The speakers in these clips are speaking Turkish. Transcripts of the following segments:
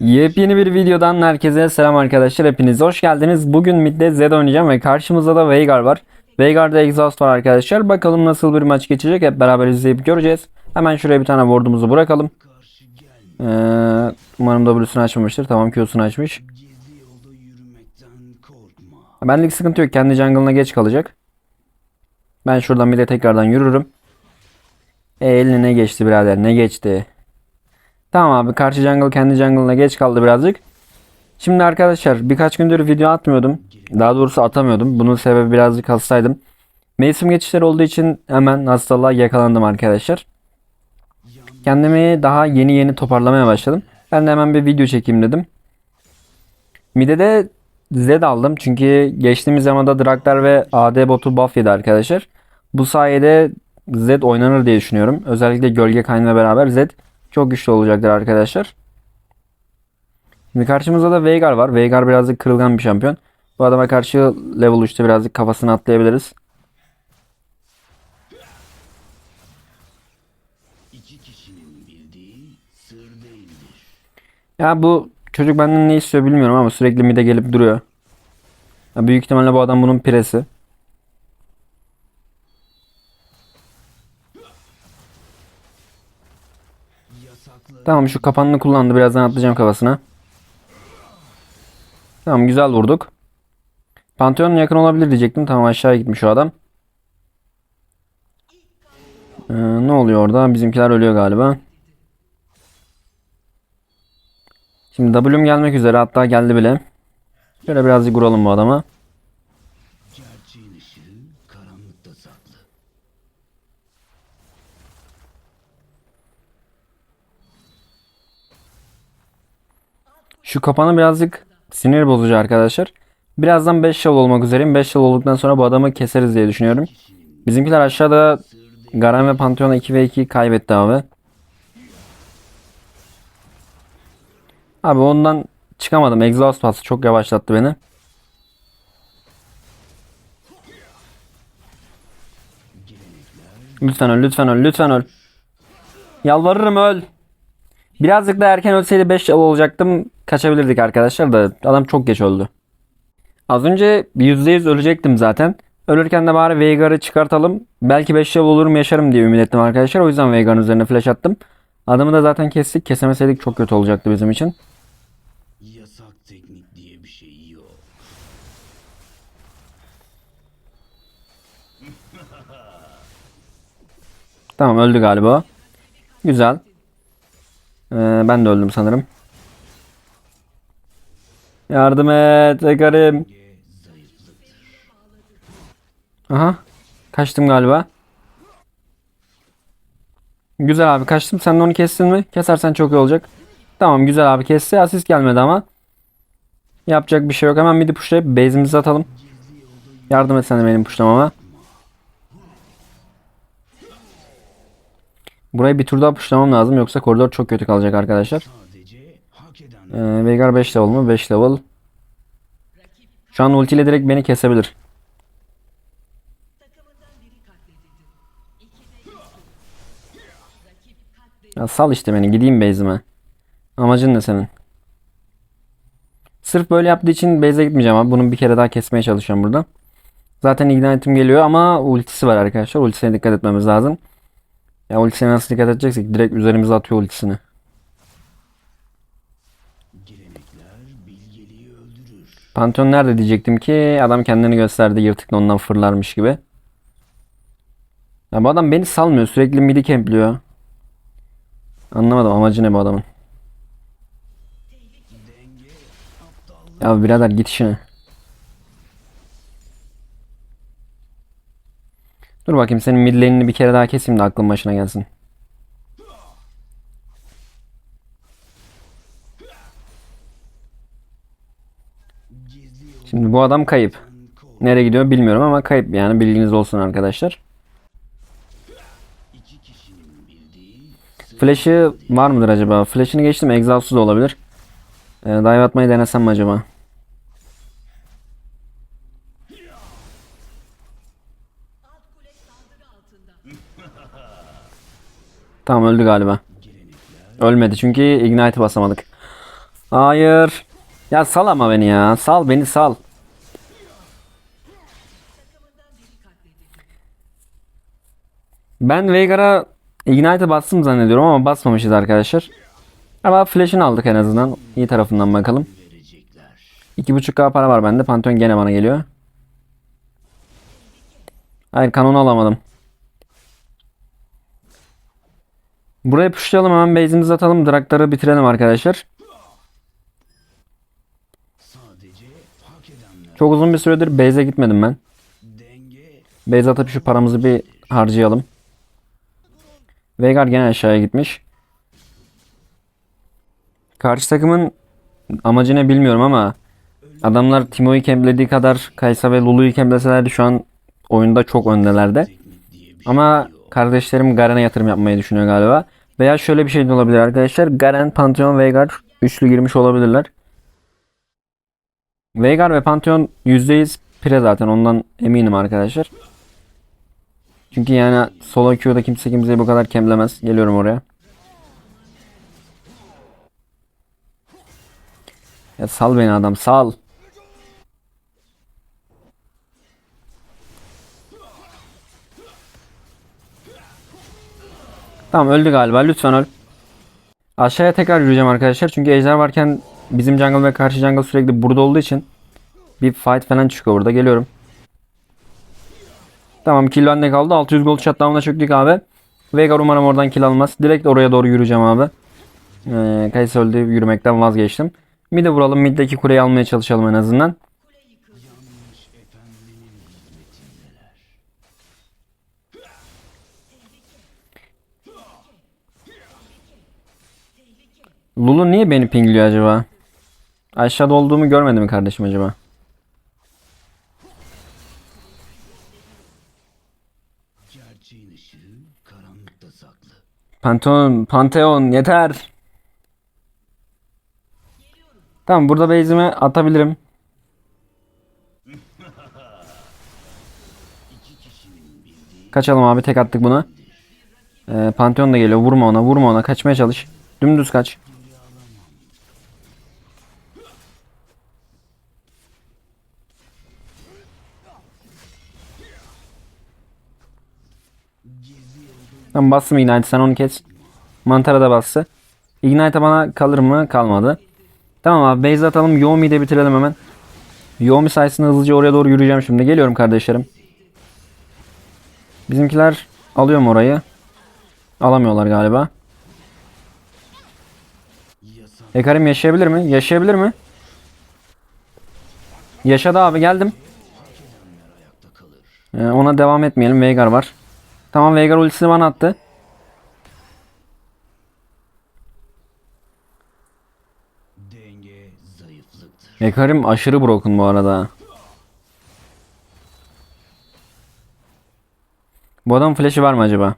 Yepyeni bir videodan herkese selam arkadaşlar. Hepiniz hoş geldiniz. Bugün midde Zed oynayacağım ve karşımızda da Veigar var. Veigar'da Exhaust var arkadaşlar. Bakalım nasıl bir maç geçecek. Hep beraber izleyip göreceğiz. Hemen şuraya bir tane ward'umuzu bırakalım. Ee, umarım W'sunu açmamıştır. Tamam Q'sunu açmış. Benlik sıkıntı yok. Kendi jungle'ına geç kalacak. Ben şuradan bir de tekrardan yürürüm. E, eline ne geçti birader ne geçti. Tamam abi karşı jungle kendi jungle'ına geç kaldı birazcık. Şimdi arkadaşlar birkaç gündür video atmıyordum. Daha doğrusu atamıyordum. Bunun sebebi birazcık hastaydım. Mevsim geçişleri olduğu için hemen hastalığa yakalandım arkadaşlar. Kendimi daha yeni yeni toparlamaya başladım. Ben de hemen bir video çekeyim dedim. Mide de Zed aldım. Çünkü geçtiğimiz zamanda Draktar ve AD botu buff yedi arkadaşlar. Bu sayede Zed oynanır diye düşünüyorum. Özellikle gölge kaynıyla beraber Zed çok güçlü olacaktır arkadaşlar. Şimdi karşımızda da Veigar var. Veigar birazcık kırılgan bir şampiyon. Bu adama karşı level 3'te birazcık kafasını atlayabiliriz. Ya bu çocuk benden ne istiyor bilmiyorum ama sürekli mide gelip duruyor. Ya büyük ihtimalle bu adam bunun piresi. Tamam şu kapanını kullandı. Birazdan atlayacağım kafasına. Tamam güzel vurduk. Pantheon yakın olabilir diyecektim. Tamam aşağıya gitmiş o adam. Ee, ne oluyor orada? Bizimkiler ölüyor galiba. Şimdi W'm gelmek üzere. Hatta geldi bile. Şöyle birazcık vuralım bu adama. Şu kapanı birazcık sinir bozucu arkadaşlar. Birazdan 5 yıl olmak üzereyim. 5 yıl olduktan sonra bu adamı keseriz diye düşünüyorum. Bizimkiler aşağıda Garen ve Pantheon'a 2 ve 2 kaybetti abi. Abi ondan çıkamadım. Exhaust pası çok yavaşlattı beni. Lütfen öl, lütfen öl, lütfen öl. Yalvarırım öl. Birazcık da erken ölseydi 5 yıl olacaktım. Kaçabilirdik arkadaşlar da adam çok geç öldü. Az önce %100 ölecektim zaten. Ölürken de bari Veigar'ı çıkartalım. Belki 5 yıl olurum yaşarım diye ümit ettim arkadaşlar. O yüzden Veigar'ın üzerine flash attım. Adamı da zaten kestik. Kesemeseydik çok kötü olacaktı bizim için. Yasak teknik diye bir şey yok. Tamam öldü galiba. Güzel. Ee, ben de öldüm sanırım. Yardım et Ekarim. Aha. Kaçtım galiba. Güzel abi kaçtım. Sen de onu kestin mi? Kesersen çok iyi olacak. Tamam güzel abi kesti. Asist gelmedi ama. Yapacak bir şey yok. Hemen midi pushlayıp base'imizi atalım. Yardım et sen de benim pushlamama. Burayı bir tur daha pushlamam lazım. Yoksa koridor çok kötü kalacak arkadaşlar. Ee, Veigar 5 level mı? 5 level. Şu an ultiyle direkt beni kesebilir. Ya sal işte beni. Gideyim base'ime. Amacın ne senin? Sırf böyle yaptığı için base'e gitmeyeceğim abi. Bunu bir kere daha kesmeye çalışıyorum burada. Zaten ignite'im geliyor ama ultisi var arkadaşlar. Ultisine dikkat etmemiz lazım. Ya ultisine nasıl dikkat edeceksek direkt üzerimize atıyor ultisini. Pantheon nerede diyecektim ki adam kendini gösterdi yırtıkla ondan fırlarmış gibi. Ya bu adam beni salmıyor sürekli midi kempliyor. Anlamadım amacı ne bu adamın. Ya birader git işine. Dur bakayım senin mid lane'ini bir kere daha keseyim de aklın başına gelsin. Şimdi bu adam kayıp. Nereye gidiyor bilmiyorum ama kayıp yani bilginiz olsun arkadaşlar. Flash'ı var mıdır acaba? Flash'ını geçtim. Exhaust'u da olabilir. Ee, dive atmayı denesem mi acaba? Tamam öldü galiba. Ölmedi çünkü ignite basamadık. Hayır. Ya sal ama beni ya. Sal beni sal. Ben Veigar'a Ignite'e bastım zannediyorum ama basmamışız arkadaşlar. Ama flash'ını aldık en azından. İyi tarafından bakalım. Verecekler. 2.5k para var bende. Pantheon gene bana geliyor. Hayır kanonu alamadım. Buraya pushlayalım hemen base'imizi atalım. Drakları bitirelim arkadaşlar. Çok uzun bir süredir base'e gitmedim ben. Base atıp şu paramızı bir harcayalım. Veigar gene aşağıya gitmiş. Karşı takımın amacı ne bilmiyorum ama adamlar Timo'yu kemplediği kadar Kaysa ve Lulu'yu kempleselerdi şu an oyunda çok öndelerde. Ama kardeşlerim Garen'e yatırım yapmayı düşünüyor galiba. Veya şöyle bir şey de olabilir arkadaşlar. Garen, Pantheon, Veigar üçlü girmiş olabilirler. Veigar ve Pantheon %100 pire zaten ondan eminim arkadaşlar. Çünkü yani solo queue'da kimse kimseyi bu kadar kemlemez. Geliyorum oraya. Ya sal beni adam sal. Tamam öldü galiba. Lütfen öl. Aşağıya tekrar yürüyeceğim arkadaşlar. Çünkü ejder varken bizim jungle ve karşı jungle sürekli burada olduğu için bir fight falan çıkıyor burada. Geliyorum. Tamam kill bende kaldı. 600 gold shutdown'a çöktük abi. Veigar umarım oradan kill almaz. Direkt oraya doğru yürüyeceğim abi. Ee, Kayısı öldü. Yürümekten vazgeçtim. Mid'e vuralım. Mid'deki kuleyi almaya çalışalım en azından. Lulu niye beni pingliyor acaba? Aşağıda olduğumu görmedi mi kardeşim acaba? Pantheon, Pantheon yeter. Tamam burada base'imi atabilirim. Kaçalım abi tek attık bunu. Ee, Pantheon da geliyor. Vurma ona vurma ona. Kaçmaya çalış. Dümdüz kaç. Tamam bastım Ignite sen onu kes. Mantara da bastı. Ignite bana kalır mı? Kalmadı. Tamam abi base atalım. Yomi'yi de bitirelim hemen. Yomi sayesinde hızlıca oraya doğru yürüyeceğim şimdi. Geliyorum kardeşlerim. Bizimkiler alıyor mu orayı? Alamıyorlar galiba. Ekarim yaşayabilir mi? Yaşayabilir mi? Yaşadı abi geldim. Ee, ona devam etmeyelim. Veigar var. Tamam Veigar ultisini bana attı. Ekarim aşırı broken bu arada. Bu adam flash'i var mı acaba?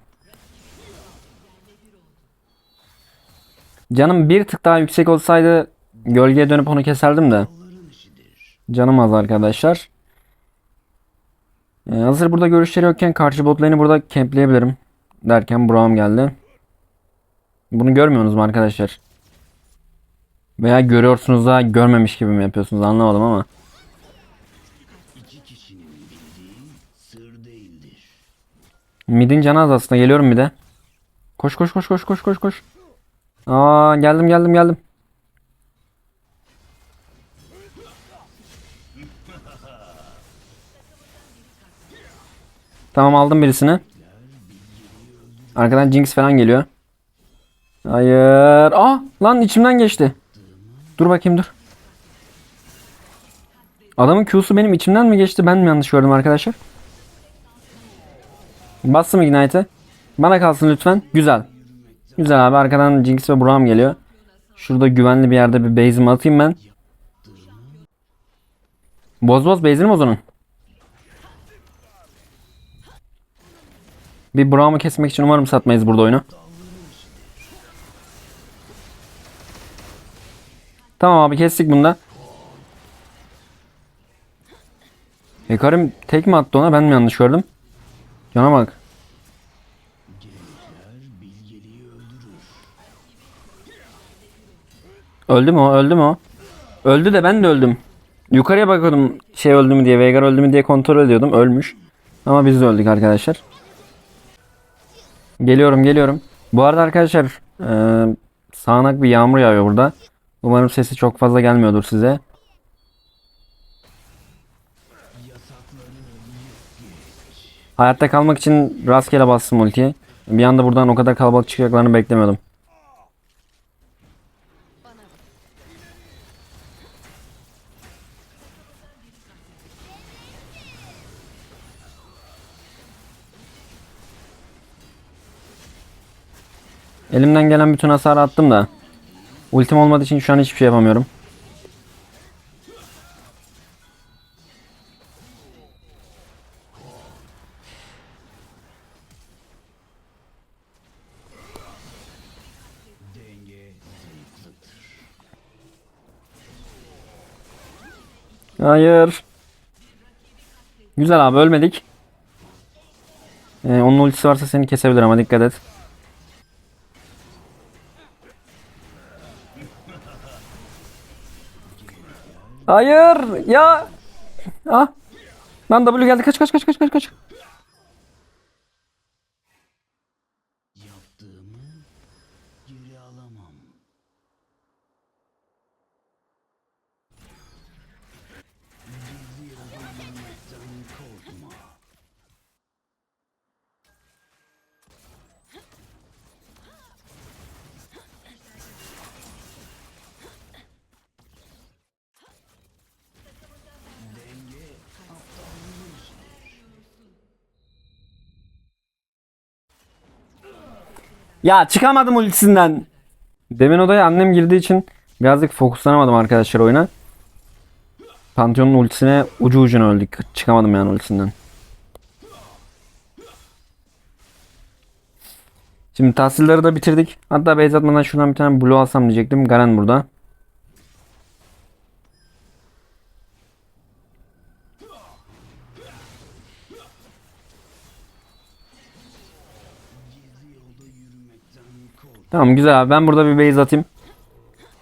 Canım bir tık daha yüksek olsaydı gölgeye dönüp onu keserdim de. Canım az arkadaşlar. Ee, hazır burada görüşleri yokken karşı bot burada campleyebilirim. Derken Braum geldi. Bunu görmüyorsunuz mu arkadaşlar? Veya görüyorsunuz da görmemiş gibi mi yapıyorsunuz anlamadım ama. Mid'in canı az aslında geliyorum bir de. Koş koş koş koş koş koş koş. Aa geldim geldim geldim. Tamam aldım birisini. Arkadan Jinx falan geliyor. Hayır. Aa lan içimden geçti. Dur bakayım dur. Adamın Q'su benim içimden mi geçti ben mi yanlış gördüm arkadaşlar? Bastım Ignite'ı. Bana kalsın lütfen. Güzel. Güzel abi arkadan Jinx ve Braum geliyor. Şurada güvenli bir yerde bir base'imi atayım ben. Boz boz base'ini boz onun. Bir Braum'u kesmek için umarım satmayız burada oyunu. Tamam abi kestik bunda. Hekarim tek mi attı ona ben mi yanlış gördüm? Cana bak. Öldü mü o? Öldü mü o? Öldü de ben de öldüm. Yukarıya bakıyordum şey öldü mü diye, Veigar öldü mü diye kontrol ediyordum. Ölmüş. Ama biz de öldük arkadaşlar. Geliyorum geliyorum. Bu arada arkadaşlar eee sağanak bir yağmur yağıyor burada. Umarım sesi çok fazla gelmiyordur size. Hayatta kalmak için rastgele bastım ultiyi. Bir anda buradan o kadar kalabalık çıkacaklarını beklemiyordum. Elimden gelen bütün hasarı attım da. Ultim olmadığı için şu an hiçbir şey yapamıyorum. Hayır. Güzel abi ölmedik. Ee, onun ultisi varsa seni kesebilir ama dikkat et. Hayır ya. Ah. Lan W geldi kaç kaç kaç kaç kaç kaç. Ya çıkamadım ultisinden. Demin odaya annem girdiği için birazcık fokuslanamadım arkadaşlar oyuna. Pantheon'un ultisine ucu ucuna öldük. Çıkamadım yani ultisinden. Şimdi tahsilleri da bitirdik. Hatta base atmadan şuradan bir tane blue alsam diyecektim. Garen burada. Tamam güzel abi. Ben burada bir base atayım.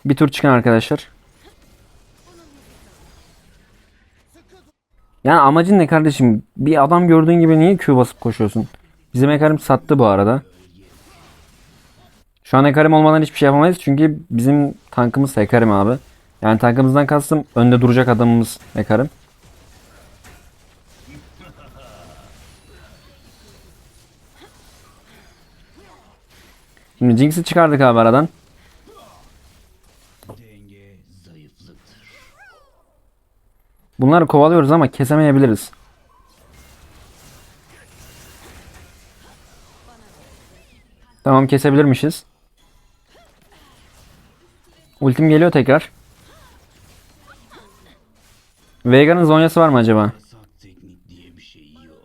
Bir tur çıkın arkadaşlar. Yani amacın ne kardeşim? Bir adam gördüğün gibi niye Q basıp koşuyorsun? Bizim Ekarim sattı bu arada. Şu an Ekarim olmadan hiçbir şey yapamayız. Çünkü bizim tankımız Ekarim abi. Yani tankımızdan kastım önde duracak adamımız Ekarim. Şimdi Jinx'i çıkardık abi aradan. Bunları kovalıyoruz ama kesemeyebiliriz. Tamam kesebilirmişiz. Ultim geliyor tekrar. Veigar'ın zonyası var mı acaba? Yasak teknik diye bir şey yok.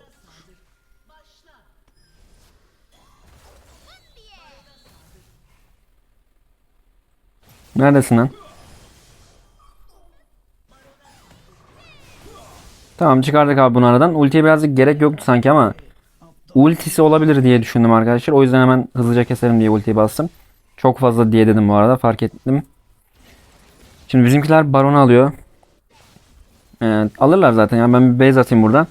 Neredesin lan? Tamam çıkardık abi bunu aradan. Ultiye birazcık gerek yoktu sanki ama ultisi olabilir diye düşündüm arkadaşlar. O yüzden hemen hızlıca keselim diye ultiyi bastım. Çok fazla diye dedim bu arada fark ettim. Şimdi bizimkiler baronu alıyor. Evet, alırlar zaten ya ben bir base atayım burada.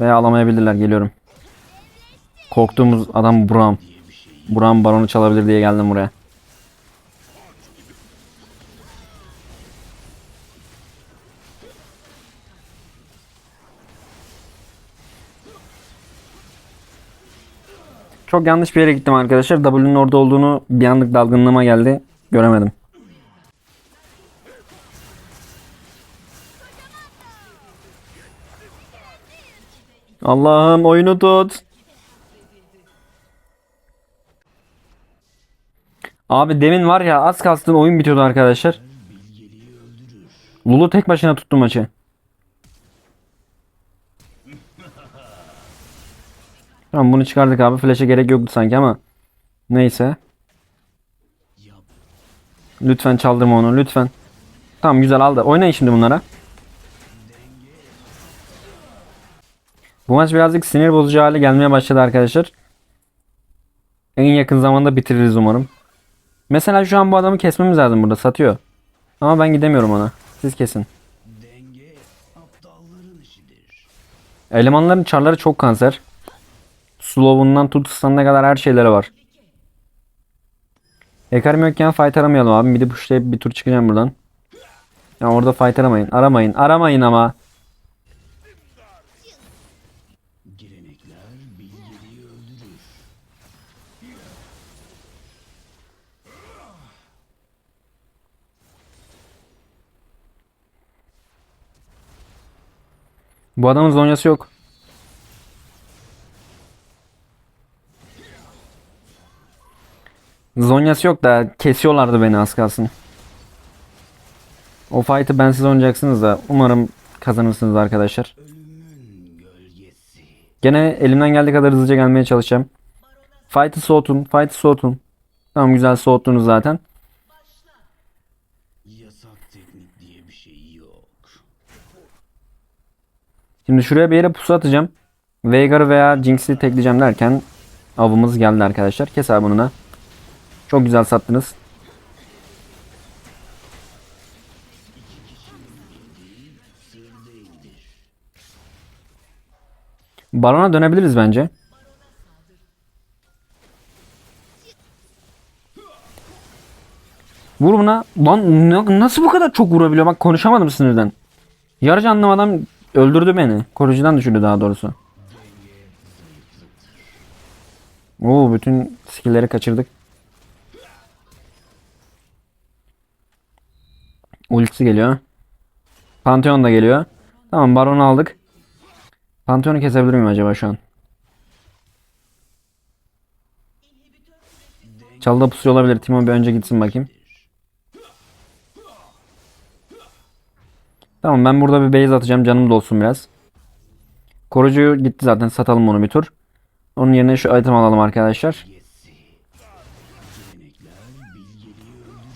Veya alamayabilirler geliyorum. Korktuğumuz adam Buram. Buram baronu çalabilir diye geldim buraya. Çok yanlış bir yere gittim arkadaşlar. W'nun orada olduğunu bir anlık dalgınlığıma geldi. Göremedim. Allah'ım oyunu tut. Abi demin var ya az kalsın oyun bitiyordu arkadaşlar. Lulu tek başına tuttu maçı. Tamam bunu çıkardık abi. Flash'e gerek yoktu sanki ama. Neyse. Lütfen çaldırma onu lütfen. Tamam güzel aldı. Oynayın şimdi bunlara. Bu maç birazcık sinir bozucu hale gelmeye başladı arkadaşlar. En yakın zamanda bitiririz umarım. Mesela şu an bu adamı kesmemiz lazım burada satıyor. Ama ben gidemiyorum ona. Siz kesin. Elemanların çarları çok kanser. Slow'undan tut stun'ına kadar her şeyleri var. Ekarim yokken fight aramayalım abi. Midi pushlayıp bir tur çıkacağım buradan. Ya orada fight aramayın. Aramayın. Aramayın ama. Bu adamın zonyası yok. Zonyası yok da kesiyorlardı beni az kalsın. O fight'ı bensiz oynayacaksınız da umarım kazanırsınız arkadaşlar. Gene elimden geldiği kadar hızlıca gelmeye çalışacağım. Fight'ı soğutun, fight'ı soğutun. Tamam güzel soğuttunuz zaten. Şey. Şimdi şuraya bir yere pusu atacağım. Veigar'ı veya Jinx'i tekleyeceğim derken avımız geldi arkadaşlar. Kes abi bunu da. Çok güzel sattınız. Barona dönebiliriz bence. Vur buna. Lan na- nasıl bu kadar çok vurabiliyor? Bak konuşamadım sinirden. Yarı canlı adam öldürdü beni. Koruyucudan düşürdü daha doğrusu. Oo bütün skill'leri kaçırdık. Ultisi geliyor. Pantheon da geliyor. Tamam Baron'u aldık. Pantheon'u kesebilir miyim acaba şu an? Çalda pusuyor olabilir. Timo bir önce gitsin bakayım. Tamam ben burada bir base atacağım. Canım dolsun biraz. Korucu gitti zaten. Satalım onu bir tur. Onun yerine şu item alalım arkadaşlar.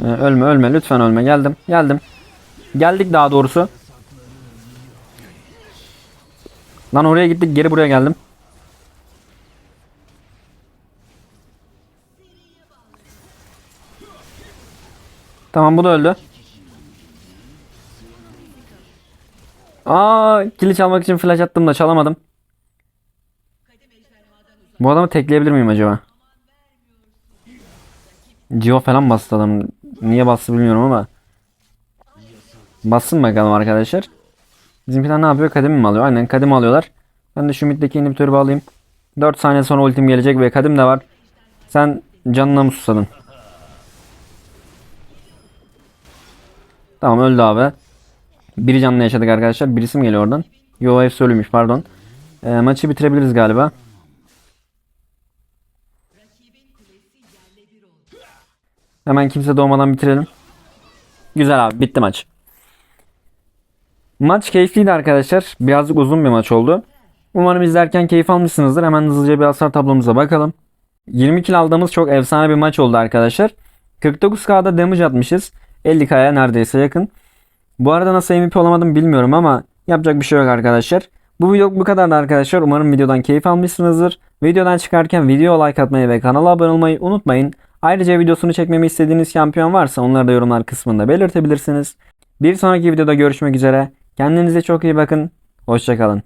Ee, ölme ölme lütfen ölme. Geldim. Geldim. Geldik daha doğrusu. Lan oraya gittik geri buraya geldim. Tamam bu da öldü. Aa, kili çalmak için flash attım da çalamadım. Bu adamı tekleyebilir miyim acaba? Gio falan bastı adam. Niye bastı bilmiyorum ama. Bassın bakalım arkadaşlar. Bizimkiler ne yapıyor? Kadim mi alıyor? Aynen kadim alıyorlar. Ben de şu middeki inhibitörü bağlayayım. 4 saniye sonra ultim gelecek ve kadim de var. Sen canına mı susadın? Tamam öldü abi. Biri canlı yaşadık arkadaşlar. Birisi mi geliyor oradan? Yo hepsi ölüymüş pardon. Ee, maçı bitirebiliriz galiba. Hemen kimse doğmadan bitirelim. Güzel abi bitti maç. Maç keyifliydi arkadaşlar. Birazcık uzun bir maç oldu. Umarım izlerken keyif almışsınızdır. Hemen hızlıca bir hasar tablomuza bakalım. 20 kill aldığımız çok efsane bir maç oldu arkadaşlar. 49k'da damage atmışız. 50k'ya neredeyse yakın. Bu arada nasıl MVP olamadım bilmiyorum ama yapacak bir şey yok arkadaşlar. Bu video bu kadardı arkadaşlar. Umarım videodan keyif almışsınızdır. Videodan çıkarken video like atmayı ve kanala abone olmayı unutmayın. Ayrıca videosunu çekmemi istediğiniz şampiyon varsa onları da yorumlar kısmında belirtebilirsiniz. Bir sonraki videoda görüşmek üzere. Kendinize çok iyi bakın. Hoşçakalın.